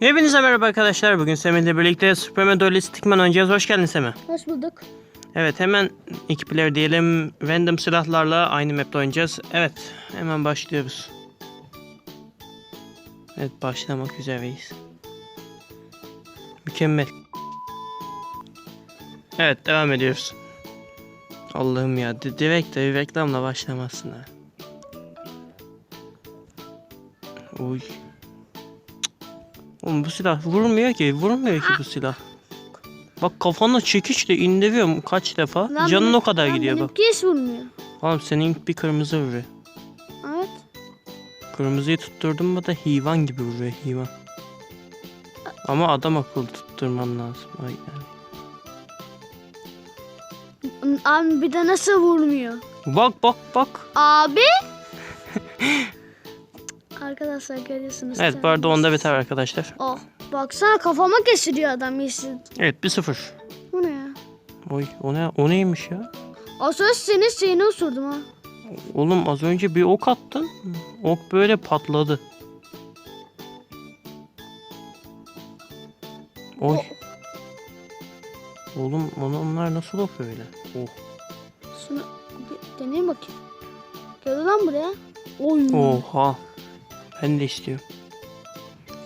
Hepinize merhaba arkadaşlar. Bugün Semih'le birlikte Superman Dolly Stickman oynayacağız. Hoş geldin Semih. Hoş bulduk. Evet hemen iki player diyelim. Random silahlarla aynı map'te oynayacağız. Evet hemen başlıyoruz. Evet başlamak üzereyiz. Mükemmel. Evet devam ediyoruz. Allah'ım ya di- direkt de reklamla başlamasın ha. Uy. Oğlum bu silah vurmuyor ki. Vurmuyor ki bu silah. Bak kafana çekiçle indiriyorum kaç defa. Lan Canın benim- o kadar lan gidiyor bak. benimki hiç vurmuyor. Oğlum senin bir kırmızı vuruyor. Evet. Kırmızıyı tutturdun mu da hivan gibi vuruyor hivan. Ama adam akıllı tutturman lazım. Ay yani. Abi bir de nasıl vurmuyor? Bak bak bak. Abi. Arkadaşlar görüyorsunuz. Evet bu arada onda biter arkadaşlar. Oh. Baksana kafama kesiliyor adam yeşil. Evet 1-0. Bu ne ya? Oy o ne o neymiş ya? O söz senin şeyini osurdum ha. Oğlum az önce bir ok attın. Ok böyle patladı. Oy. Oğlum onu- onlar nasıl ok öyle? Oh. Şunu bir deneyeyim bakayım. Gel lan buraya. Oy. Oha. Ben de istiyorum.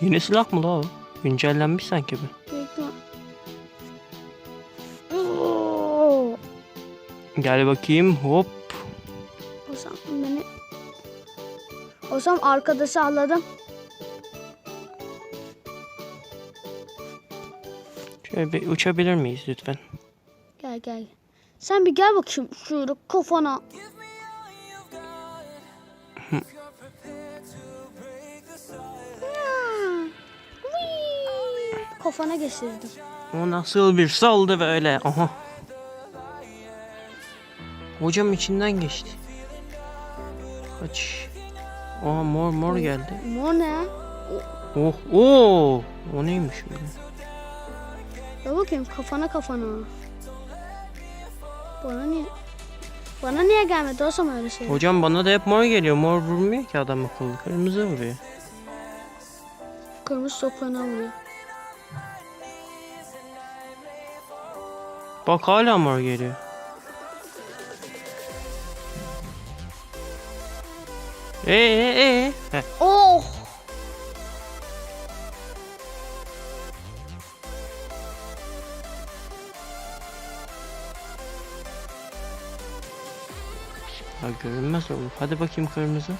Yeni silah mı la o? Güncellenmiş sanki bu. Gel bakayım hop. O zaman beni... O zaman arkadaşı ağladım. Şöyle bir uçabilir miyiz lütfen? Gel gel. Sen bir gel bakayım şöyle kafana. Kafana geçirdim. O nasıl bir saldı böyle? Aha. Hocam içinden geçti. Kaç. Aa mor mor geldi. Mor ne ya? Oh oo. O neymiş öyle? Gel bakayım kafana kafana. Bana niye? Bana niye gelmedi o zaman öyle şey? Hocam bana da hep mor geliyor. Mor vurmuyor ki adam akıllı. Kırmızı vuruyor. Kırmızı sopana vuruyor. Bak hala mor geliyor. Ee ee ee. Oh! Ya görünmez olur. Hadi bakayım kırmızı.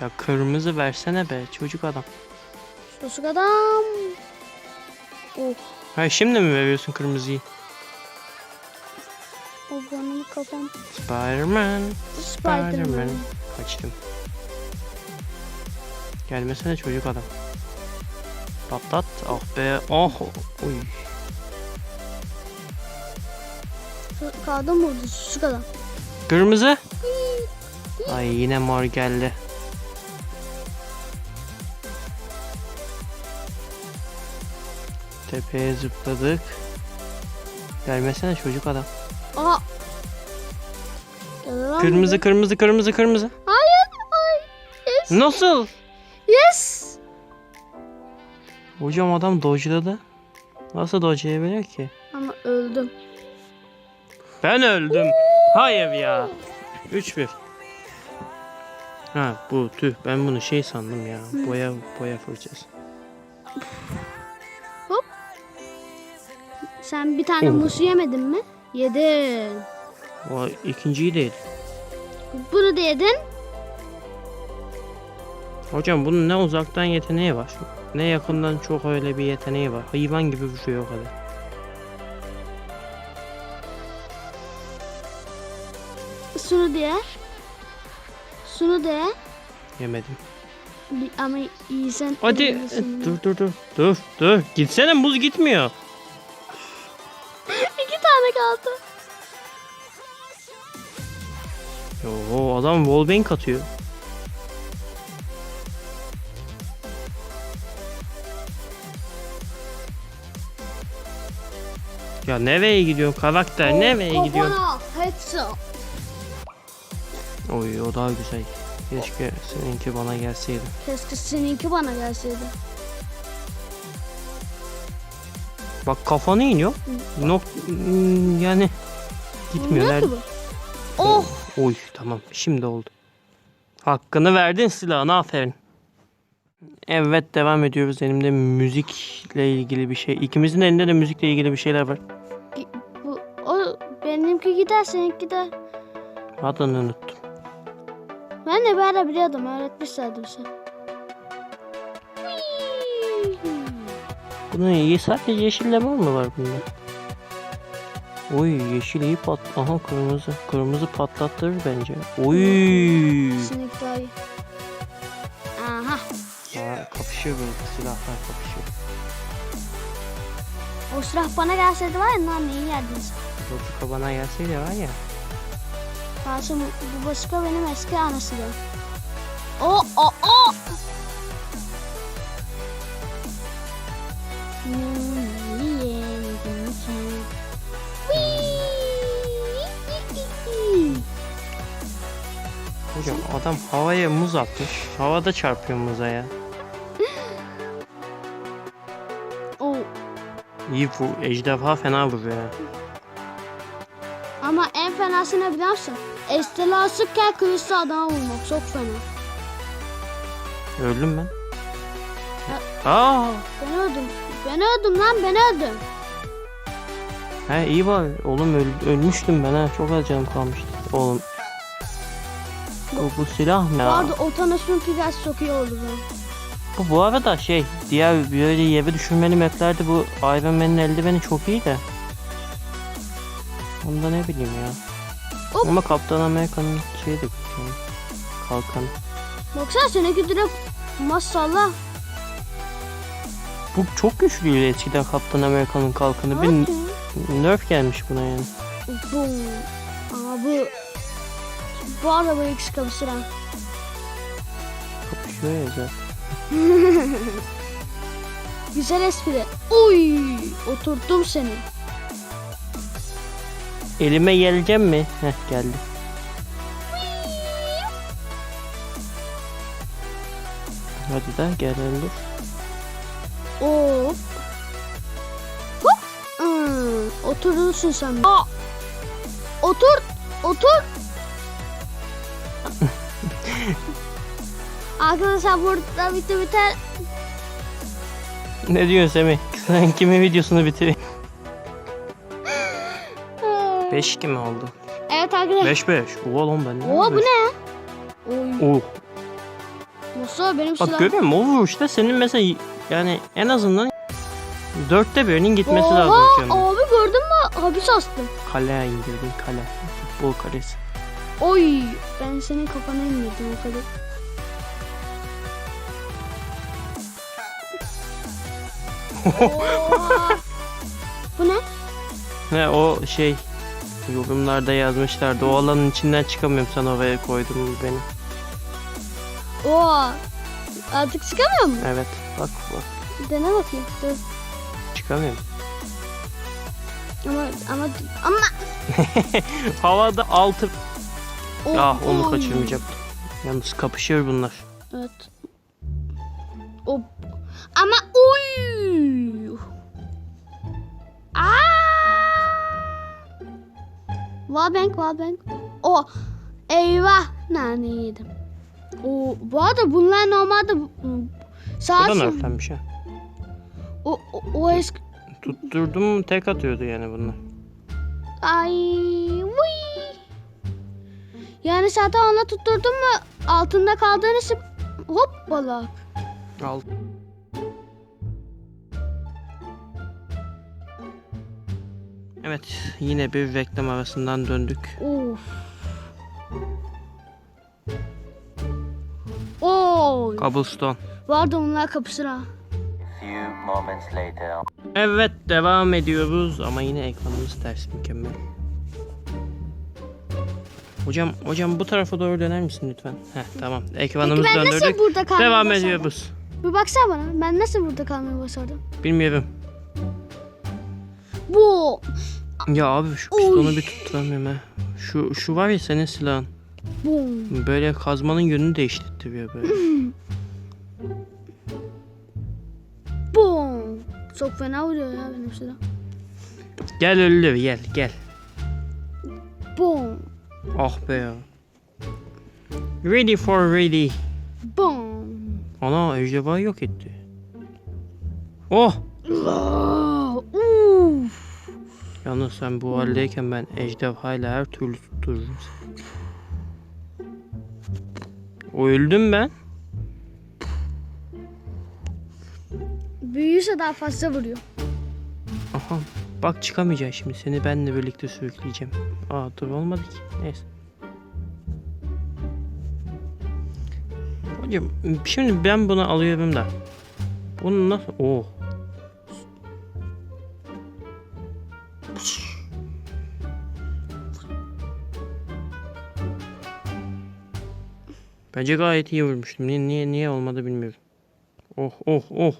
Ya kırmızı versene be çocuk adam. Çocuk adam. Oh! Ha şimdi mi veriyorsun kırmızıyı? Kafam. Spiderman. Spiderman. Spiderman. Kaçtım. Gelmesene çocuk adam. Patlat. Ah be. Oh. Uy. Kaldım burada çocuk adam. Kırmızı. Ay yine mor geldi. Tepeye zıpladık. Gelmesene çocuk adam. Aha! Kırmızı kırmızı kırmızı kırmızı. Hayır! Hayır! Yes! Nasıl? Yes! Hocam adam dodge'ladı. Nasıl dodge'layabilir ki? Ama öldüm. Ben öldüm. Hayır ya. 3-1. Ha bu tüh ben bunu şey sandım ya. Boya boya fırçası. Sen bir tane musu yemedin mi? Yedin. O ikinciyi değil. Bunu da yedin. Hocam bunun ne uzaktan yeteneği var. Ne yakından çok öyle bir yeteneği var. Hayvan gibi vuruyor o kadar. Şunu diye. Şunu de. Yemedim. Ama yiysen. Hadi ölürsün. dur dur dur. Dur dur. Gitsene muz gitmiyor. İki tane kaldı. Yo adam wallbang atıyor. Ya nereye gidiyorsun karakter? Nereye Oh, gidiyorsun? Headshot. Oy o daha güzel. Keşke seninki bana gelseydi. Keşke seninki bana gelseydi. Bak kafanı iniyor. Nok hmm, yani gitmiyor. Nerede? Oh. Oy tamam şimdi oldu. Hakkını verdin silahına aferin. Evet devam ediyoruz. Elimde müzikle ilgili bir şey. İkimizin elinde de müzikle ilgili bir şeyler var. Bu, o benimki gider seninki gider. Adını unuttum. Ben de bir ara biliyordum. Öğretmişlerdi bize. Bunun iyi sadece yeşil lemon mu var bunda? Oy yeşil iyi pat... Aha kırmızı. Kırmızı patlattırır bence. Oy. Daha iyi. Aha. Aa, kapışıyor böyle silahlar kapışıyor. O silah bana gelseydi var ya lan neyi yerdiniz? Bozuk bana gelseydi var ya. Karşı bu başka benim eski anası da. O o o. adam havaya muz atmış. Havada çarpıyor muza ya. O İyi bu ejderha fena vuruyor ya. ama en fenası ne biliyor musun? Estela sıkken kılıçlı adama vurmak çok fena. Öldüm ben. Aa, Ben öldüm. Ben öldüm lan ben öldüm. he iyi var. Oğlum öl- ölmüştüm ben ha. Çok az canım kalmıştı. Oğlum. Bu, bu silah mı Bu ya? arada o Thanos'un figürü çok iyi oldu be. Bu, bu arada şey diğer böyle yere düşürmeli maplerde bu Iron Man'in eldiveni çok iyi de. Onu da ne bileyim ya. Hop. Ama Kaptan Amerika'nın şeyi de güzel. Kalkanı. Baksana seninki direkt maşallah. Bu çok güçlüydü eskiden Kaptan Amerika'nın kalkanı. Bir Evet. nerf gelmiş buna yani. Bu. Ama bu. Bu araba ikisi kapışır ha. Kapışıyor ya zaten. Güzel espri. Uy, oturttum seni. Elime geleceğim mi? Heh geldi. Hadi da gel öldür. Hop. Hop. Hmm, oturursun sen. Aa. Otur. Otur. Arkadaşlar burada bitti biter. Ne diyorsun Semih? Sen kimin videosunu bitireyim? 5 mi oldu? Evet arkadaşlar. 5 5. Oha lan ben ne Oo bu ne? Oy. Oh. Nasıl benim Bak silah. görüyor musun? O vuruşta senin mesela yani en azından dörtte birinin gitmesi Oha lazım canım. abi gördün mü? Hapis astı. Kaleye indirdin kale. Futbol kalesi. Oy ben senin kafana indirdim o kadar. Oha. Bu ne? He o şey yorumlarda yazmışlardı. O alanın içinden çıkamıyorum sen oraya koydun beni. Oha. Artık çıkamıyor mu? Evet bak bak Dene bakayım. Dur. çıkamıyorum. Ama ama ama. Havada altı. Oh, Ah onu oy. kaçırmayacaktım. Yalnız kapışıyor bunlar. Evet. O ama uy. Aa! Wallbank, wallbank. O eyvah nane yedim. O bu arada bunlar normalde O sağ da sol- nerflenmiş ha. o, o, o eski Tutturdum tek atıyordu yani bunlar. ay. Yani zaten ona tutturdun mu altında kaldığını için hop balık. Al. Evet yine bir reklam arasından döndük. Of. Oy. Cobblestone. Vardı bunlar kapışır ha. Few moments later. Evet devam ediyoruz ama yine ekranımız ters mükemmel. Hocam hocam bu tarafa doğru döner misin lütfen? Heh tamam. Peki Ekranımızı ben nasıl döndürdük. burada kalmayı Devam başardım? ediyoruz. Bir baksana bana. Ben nasıl burada kalmayı başardım? Bilmiyorum. Bu. Ya abi şu pistonu bir tutturamıyorum ha. Şu, şu var ya senin silahın. Bu. Böyle kazmanın yönünü değiştiriyor böyle. Bu. Çok fena vuruyor ya benim silah. Gel öldür gel gel. Bom. Ah be ya. Ready for ready. Bom. Ana ejderha yok etti. Oh! Uf. Yalnız sen bu haldeyken ben ejderhayla her türlü tuttururum seni. Öldüm ben. Büyüyse daha fazla vuruyor. Bak çıkamayacaksın şimdi. Seni benle birlikte sürükleyeceğim. Aa dur olmadı ki. Neyse. Hocam şimdi ben bunu alıyorum da. Bunu nasıl? Oh. Bence gayet iyi vurmuştum. Niye, niye, niye olmadı bilmiyorum. Oh oh oh.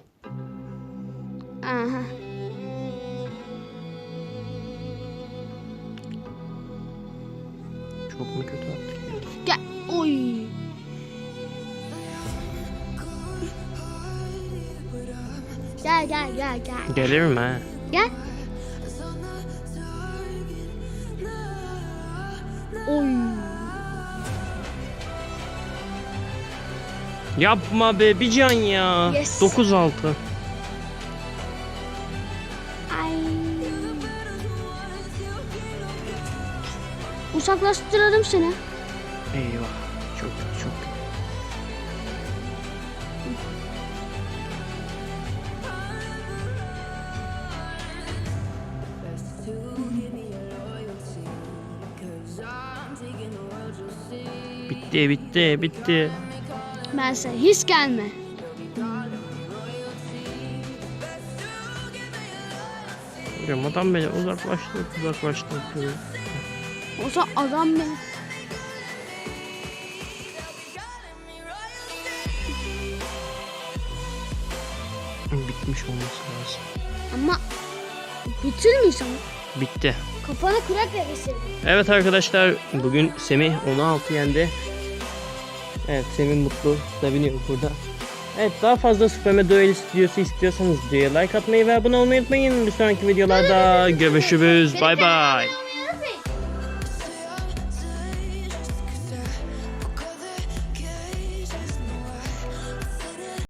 Gel. Oy. Gel gel gel gel. Gelirim ha. Gel. Oy. Yapma be bir can ya. Yes. 9-6. Ay. Uzaklaştıralım seni. Eyvah. Çok çok. Bitti bitti bitti. Ben sana hiç gelme. Hocam adam beni uzaklaştırıp uzaklaştırıyor. O zaman adam beni. Bitmiş olması lazım. Ama bitirmiş ama. Bitti. Kafana kurak verirsin. Evet arkadaşlar bugün Semih 16 yendi. Evet Semih mutlu seviniyor burada. Evet daha fazla Süperme Duelist videosu istiyorsanız videoya like atmayı ve abone olmayı unutmayın. Bir sonraki videolarda görüşürüz. Bay bay.